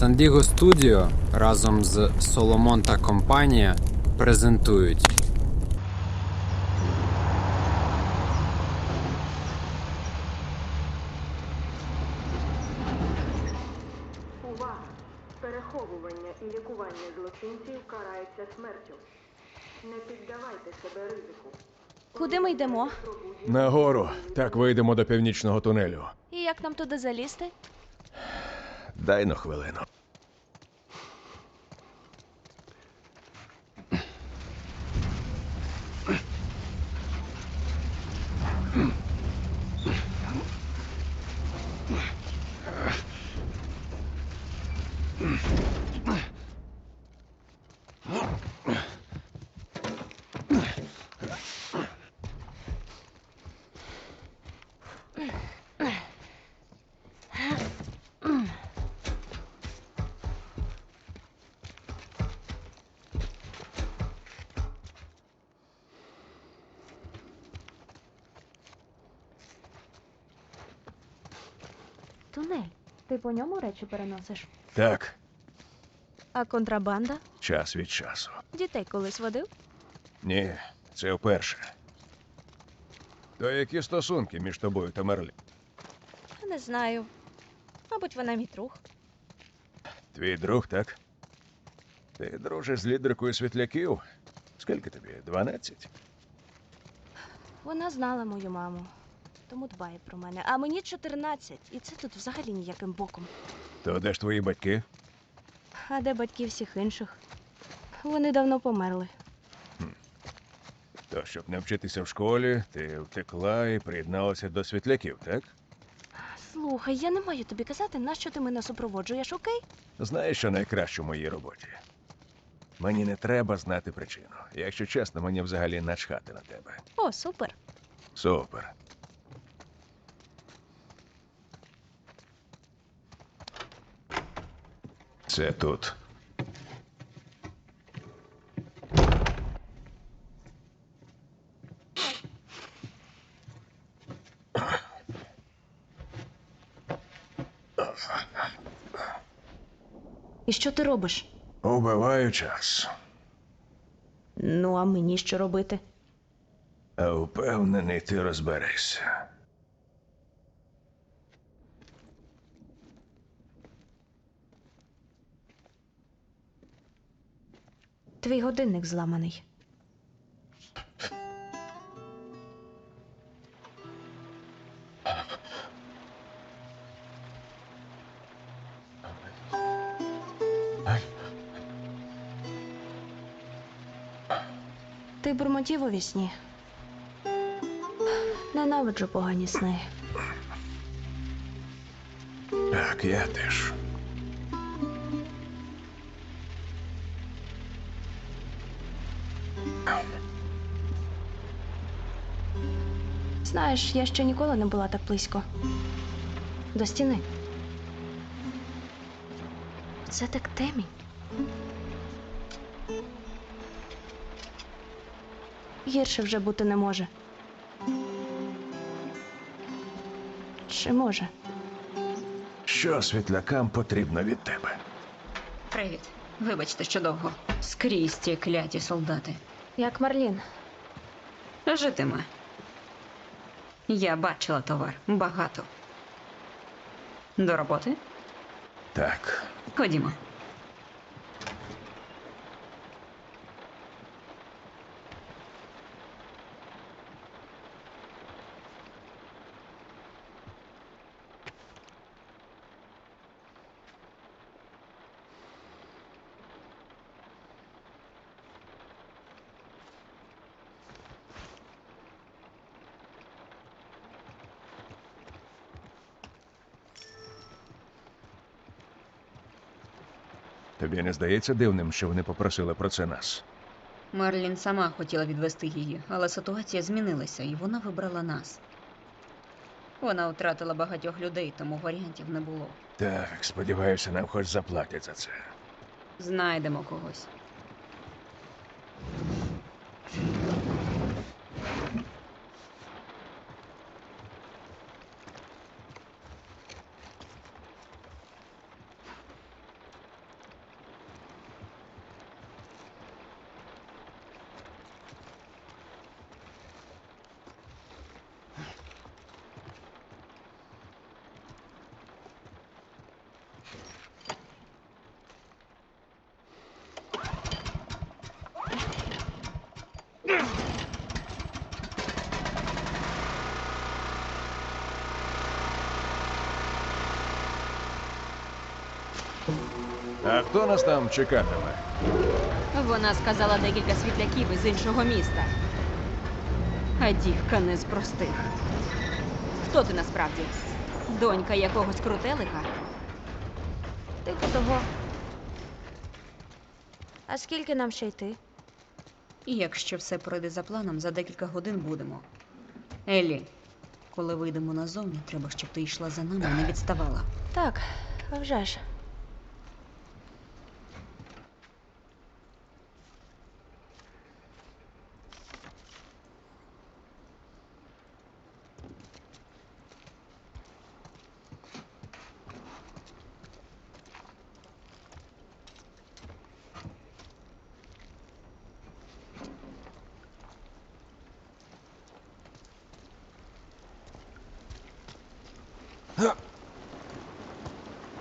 Sandigo Studio разом з Solomon та компанія презентують Увага! Переховування і лікування злочинців карається смертю. Не піддавайте себе ризику. Куди ми йдемо? Нагору. Так вийдемо до північного тунелю. І як нам туди залізти? Дай на хвилину. Ти по ньому речі переносиш? Так, А контрабанда? час від часу. Дітей колись водив? Ні, це вперше. То які стосунки між тобою та Мерлі? Не знаю. Мабуть, вона мій друг. Твій друг, так? Ти дружиш з лідеркою світляків? Скільки тобі? Дванадцять? Вона знала мою маму, тому дбає про мене. А мені 14, і це тут взагалі ніяким боком. То де ж твої батьки? А де батьки всіх інших? Вони давно померли. То щоб не вчитися в школі, ти втекла і приєдналася до світляків, так? Слухай, я не маю тобі казати, нащо ти мене супроводжуєш, окей? Знаєш, що найкраще в моїй роботі? Мені не треба знати причину. Якщо чесно, мені взагалі начхати на тебе. О, супер. Супер. Це тут. І що ти робиш? Убиваю час. Ну, а мені що робити? А впевнений, ти розберешся. Твій годинник зламаний. Ти бурмотів у вісні. Ненавиджу погані сни. Так, я теж. Знаєш, я ще ніколи не була так близько. До стіни. Це так темінь. Гірше вже бути не може. Чи може? Що світлякам потрібно від тебе? Привіт. Вибачте, що довго. Скрізь ті кляті солдати. Як Марлін. Житиме. Я бачила товар. Багато. До роботи? Так. Ходімо. Тобі не здається дивним, що вони попросили про це нас? Мерлін сама хотіла відвести її, але ситуація змінилася, і вона вибрала нас. Вона втратила багатьох людей, тому варіантів не було. Так, сподіваюся, нам хоч заплатять за це. Знайдемо когось. А хто нас там чекатиме? Вона сказала декілька світляків із іншого міста. А дівка не з простих. Хто ти насправді? Донька якогось крутелика? Типу того. А скільки нам ще йти? І якщо все пройде за планом, за декілька годин будемо. Еллі, коли вийдемо назовні, треба, щоб ти йшла за нами і не відставала. Так, а вже ж.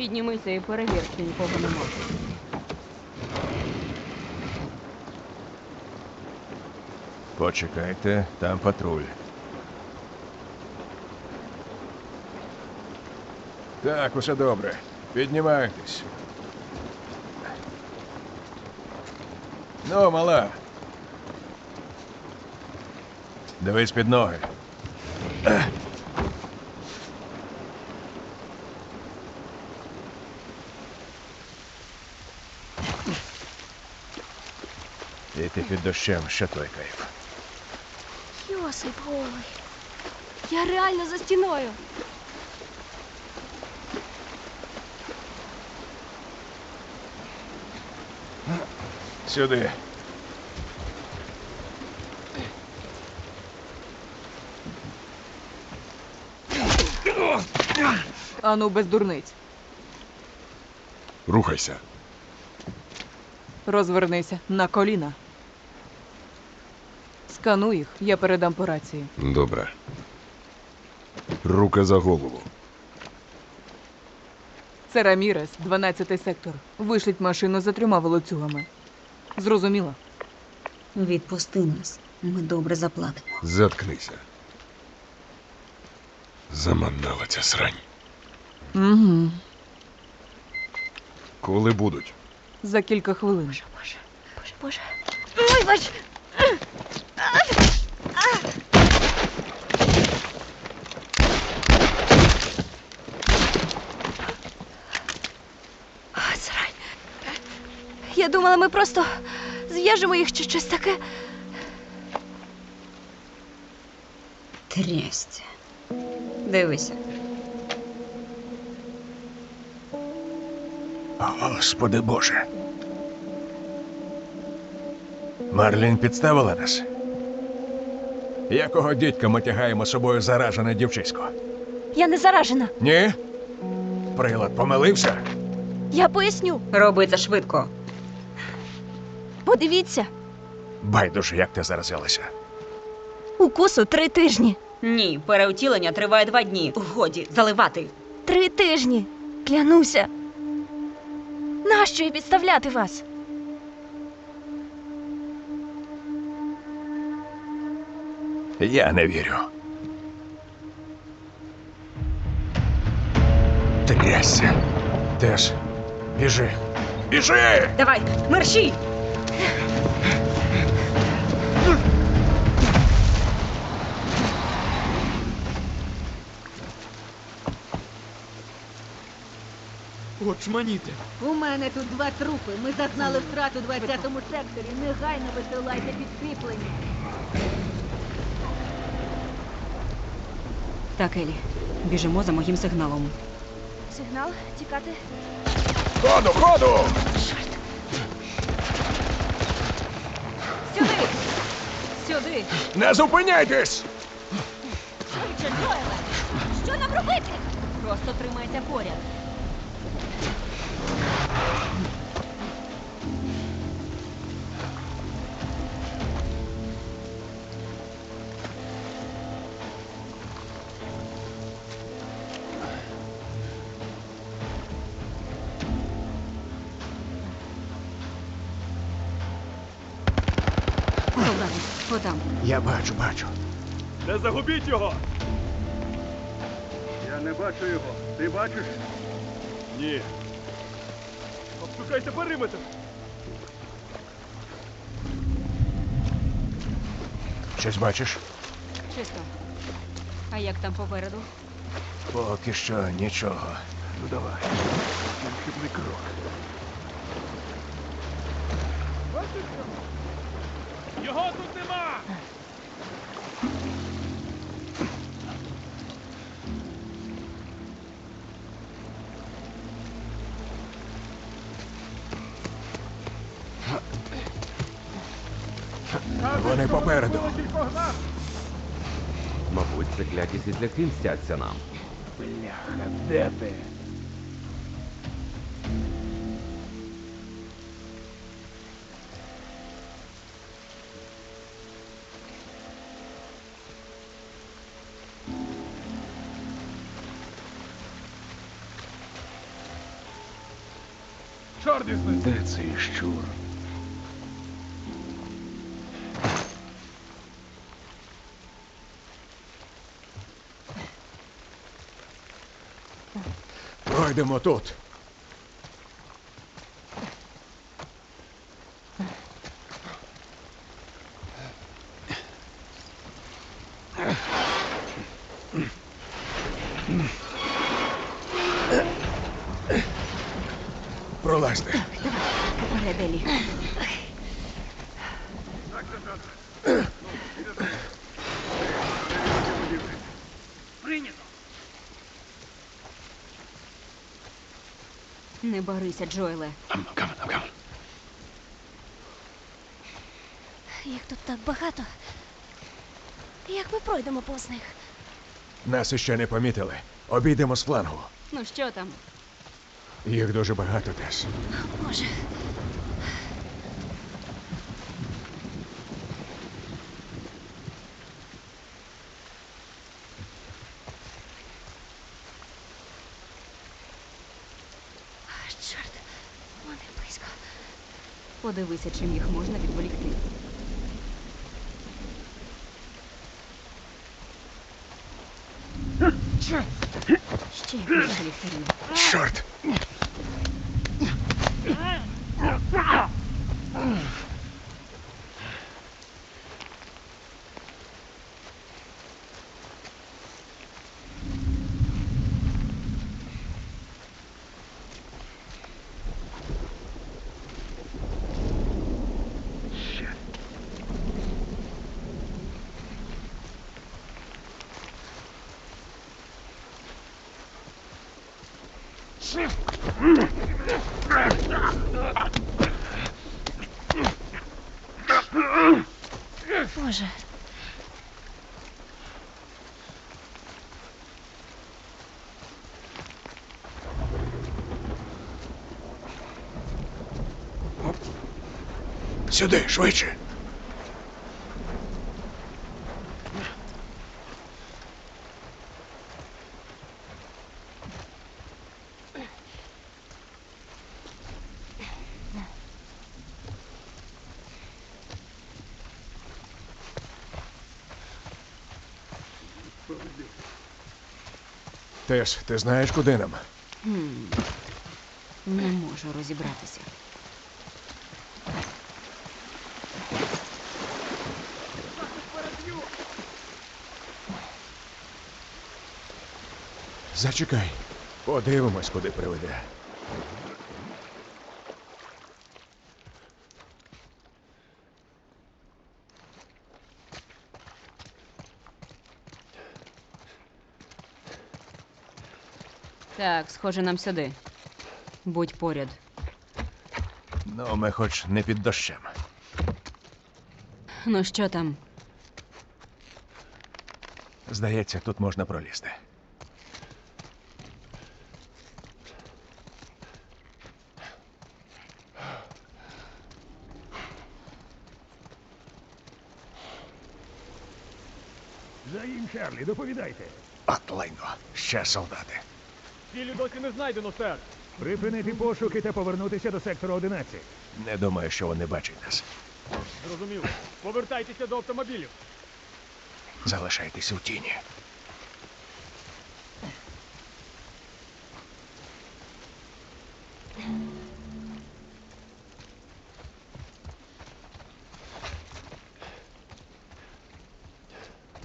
Піднімися і перевір, чи нікого нема. Почекайте, там патруль. Так, усе добре. Піднімайтесь. Ну, мала. Дивись під ноги. І ти під дощем, що той кайф. Йосип голий. Я реально за стіною. Сюди. Ану, без дурниць. Рухайся. Розвернися на коліна. Скануй їх, я передам по рації. Добре. Руки за голову. Це Рамірес, 12 сектор. Вишліть машину за трьома волоцюгами. Зрозуміло? Відпусти нас. Ми добре заплатимо. Заткнися. Замандала ця срань. Угу. Коли будуть? За кілька хвилин. Боже, боже, боже. Ой, бач! Срань. Я думала, ми просто зв'яжемо їх чи щось таке. Трястя. Дивися. Господи Боже. Марлін підставила нас. Якого дідька ми тягаємо з собою заражене дівчисько? Я не заражена. Ні? Прилад помилився? Я поясню. Роби це швидко. Подивіться, Байдуже, як ти заразилася. укусу три тижні. Ні, переутілення триває два дні. Годі заливати. Три тижні. Клянуся. Нащо і підставляти вас? Я не вірю. Трясся. Тес, біжи. Біжи! Давай, мерщій! Очманіти. У мене тут два трупи. Ми зазнали втрату в 20-му секторі. Негайно висилайте підкріплення. Так, Елі, біжимо за моїм сигналом. Сигнал тікати. Ходу, ходу! Сюди! Сюди! Не зупиняйтесь! Швидше, Джоеле! Що нам робити? Просто тримайся поряд. Солдати, отам. Я бачу, бачу. Не загубіть його! Я не бачу його. Ти бачиш? Ні. Обшукайте периметр. Щось бачиш? Чисто. А як там попереду? Поки що нічого. Ну давай. Хибний крок. Його тут нема! Вони попереду. Мабуть, це кляті світляки мстяться нам. Бляха, де ти? Ним! Де цей щур? Пройдемо тут. Не барися, coming. Їх тут так багато. Як ми пройдемо повз них? Нас іще не помітили. Обійдемо з флангу. Ну що там? Їх дуже багато десь. Боже. Подивися, чим їх можна відволікти. Ще більше ліхтарів. Чорт! Боже. Сюди, швидше. Тес, ти знаєш, куди нам? Не можу розібратися. Зачекай. Подивимось, куди приведе. Так, схоже нам сюди. Будь поряд. Ну, ми хоч не під дощем. Ну що там? Здається, тут можна пролізти. За їм, Чарлі, доповідайте. От лайно. Ще солдати. Цілі досі не знайдено, сер. Припинити пошуки та повернутися до сектора 11. Не думаю, що вони бачать нас. Зрозуміло. Повертайтеся до автомобілів. Залишайтеся у тіні.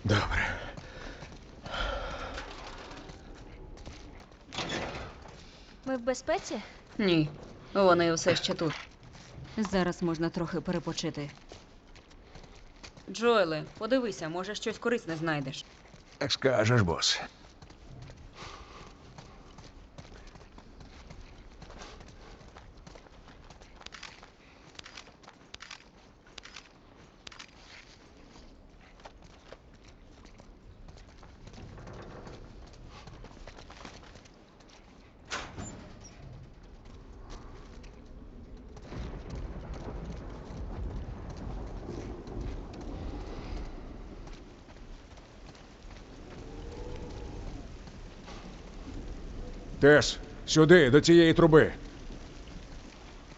Добре. Ми в безпеці? Ні, вони все ще тут. Зараз можна трохи перепочити. Джоеле, подивися, може щось корисне знайдеш. Як скажеш, бос. Тес, сюди, до цієї труби.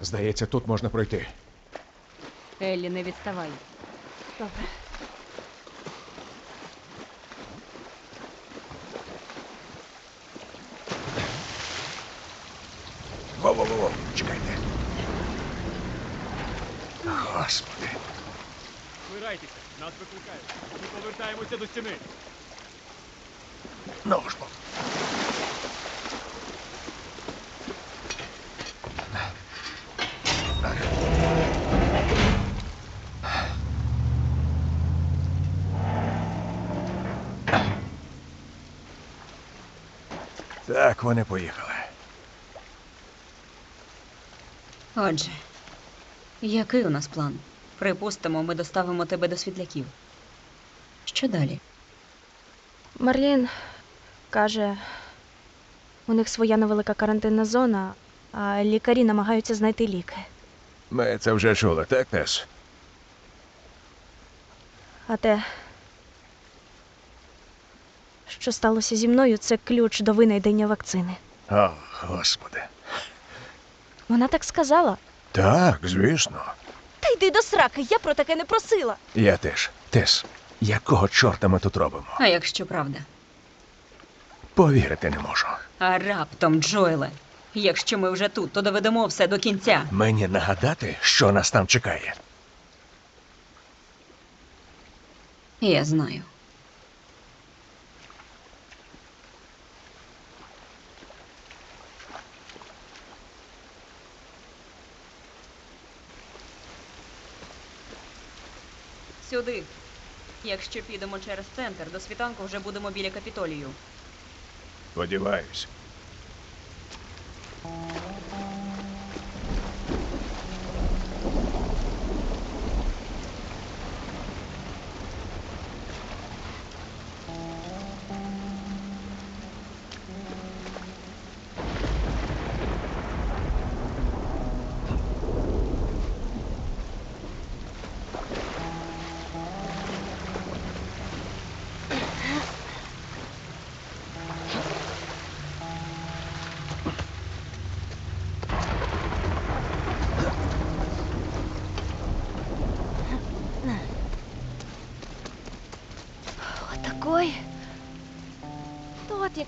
Здається, тут можна пройти. Еллі, не відставай. Добре. Во-во-во, чекайте. Господи. Вирайтеся, нас викликають. Ми повертаємося до стіни. Ну ж бо. Так, вони поїхали. Отже, який у нас план? Припустимо, ми доставимо тебе до світляків. Що далі? Марлін каже, у них своя невелика карантинна зона, а лікарі намагаються знайти ліки. Ми це вже чули, так, Тес? А те, що сталося зі мною, це ключ до винайдення вакцини. О, господи. Вона так сказала. Так, звісно. Та йди до сраки, я про таке не просила. Я теж. Тес, якого чорта ми тут робимо? А якщо правда? Повірити не можу. А раптом, Джоеле, якщо ми вже тут, то доведемо все до кінця. Мені нагадати, що нас там чекає. Я знаю. Сюди. Якщо підемо через центр, до світанку вже будемо біля капітолію. Сподіваюсь.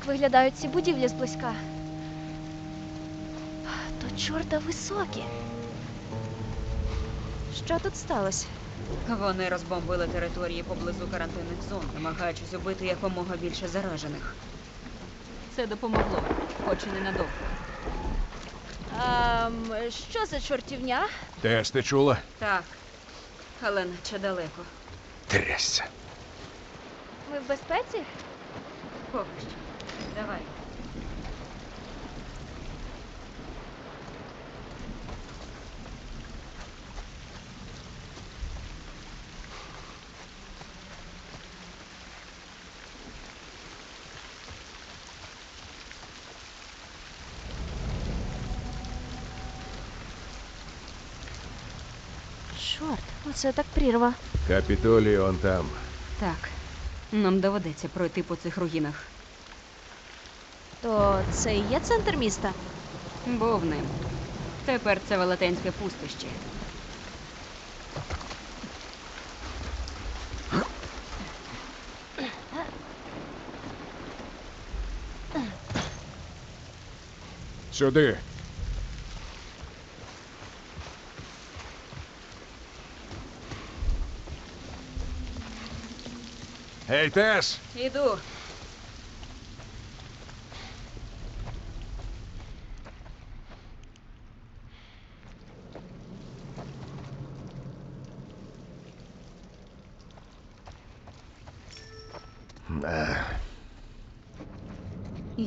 Виглядають ці будівлі зблизька. То чорта високі. Що тут сталося? Вони розбомбили території поблизу карантинних зон, намагаючись убити якомога більше заражених. Це допомогло, хоч і ненадовго. Ем, що за чортівня? Тес, ти чула? Так, але наче далеко. Трясся. Ми в безпеці? Поки що. Давай. Чорт, оце так прірва. Капітолій он там. Так. Нам доведеться пройти по цих руїнах. То це і є центр міста? Був ним. Тепер це велетенське пустище. Сюди. Гей, Тес! Іду.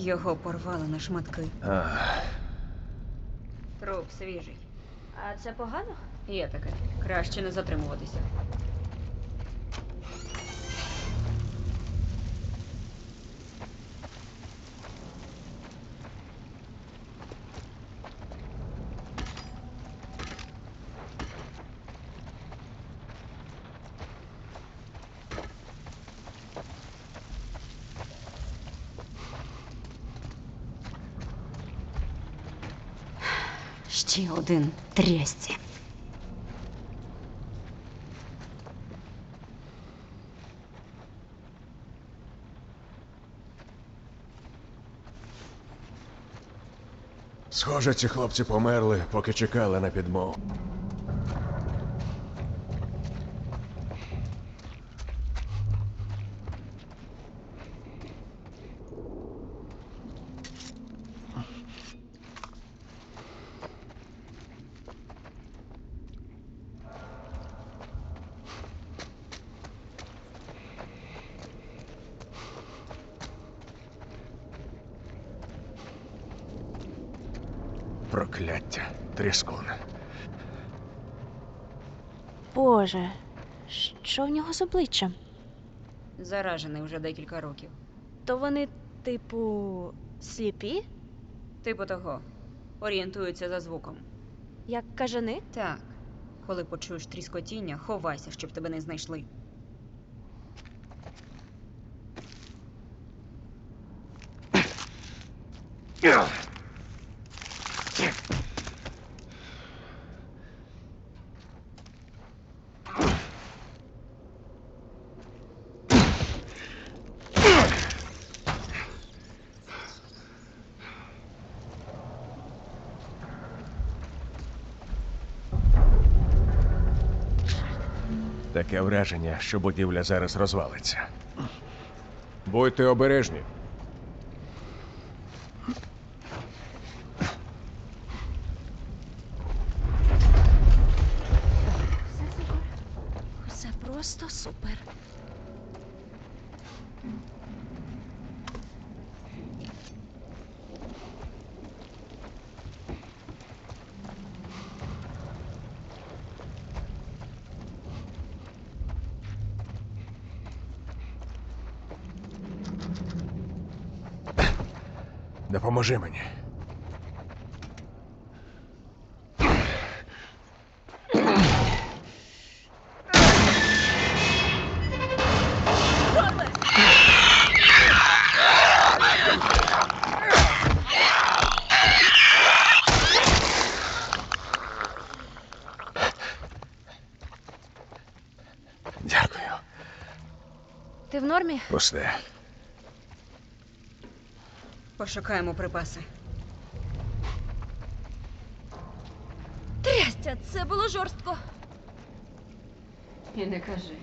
Його порвали на шматки. Ах. Труп свіжий. А це погано? Є таке. Краще не затримуватися. Ще один трясці. Схоже, ці хлопці померли, поки чекали на підмогу. Що в нього з обличчям? Заражений вже декілька років. То вони, типу, сліпі, Типу того. Орієнтуються за звуком. як кажани? Так. Коли почуєш тріскотіння, ховайся, щоб тебе не знайшли. Таке враження, що будівля зараз розвалиться. Будьте обережні. Допоможи мені. Дякую. Ти в нормі? Пусте. Пошукаємо припаси. Трястя, це було жорстко. І не кажи.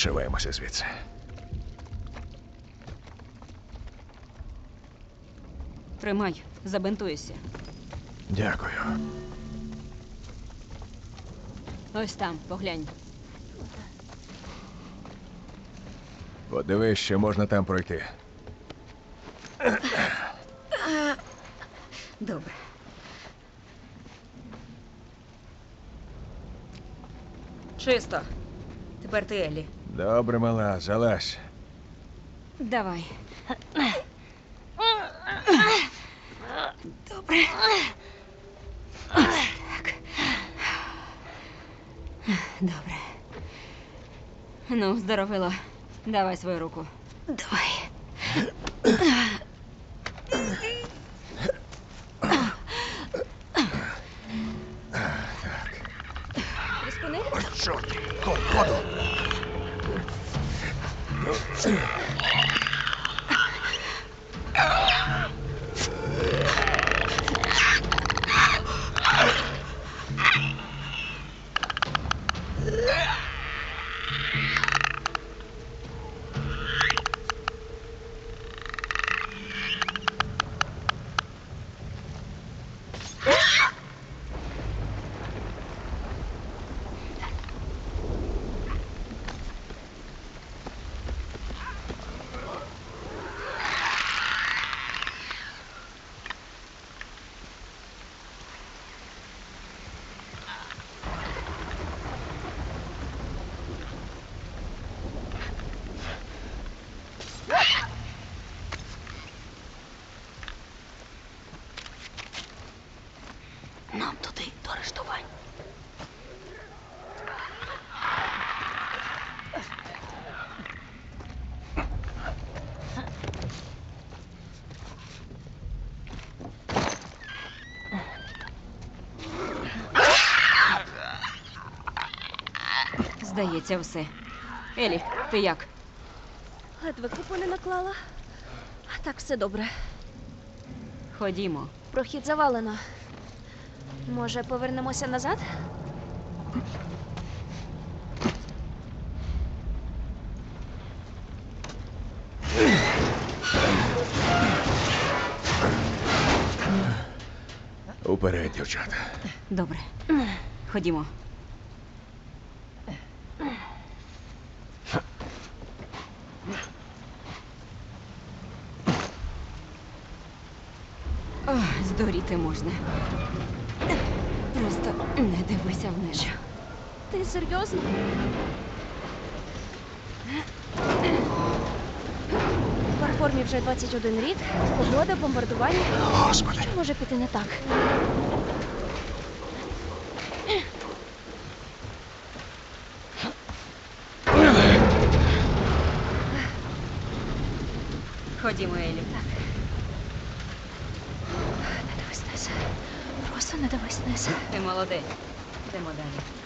Вшиваємося звідси. Тримай, забинтуйся. Дякую. Ось там, поглянь. Подивись, що можна там пройти. Добре. Чисто. Тепер ти Елі. Добре, мала, залазь. Давай. Добре. Так. Добре. Ну, здоровило. Давай свою руку. Давай. Здається, все. Елі, ти як? Ледве купу не наклала. А так все добре. Ходімо. Прохід завалено. Може, повернемося назад? Уперед, дівчата. Добре. Ходімо. Здуріти можна. Просто не дивися вниз. Ти серйозно? Парформі вже 21 рік, погода, бомбардування. Господи. Що може піти не так? Ходімо, Елі. Не дивись вниз. Просто не дивись вниз. Ти молодець. Йдемо далі.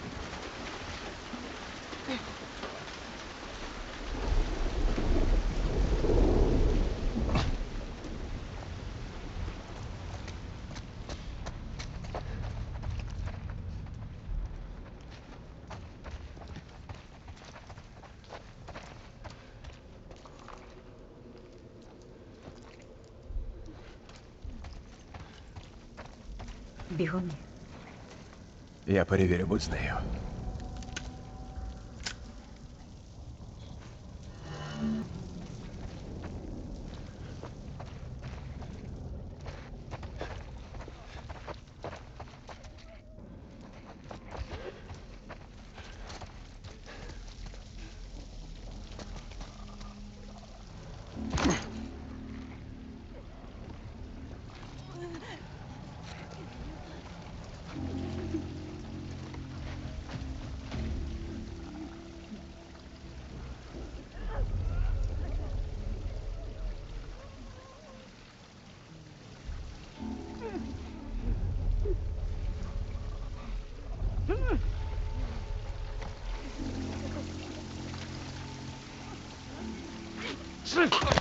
Я перевірю, будь з нею. 这快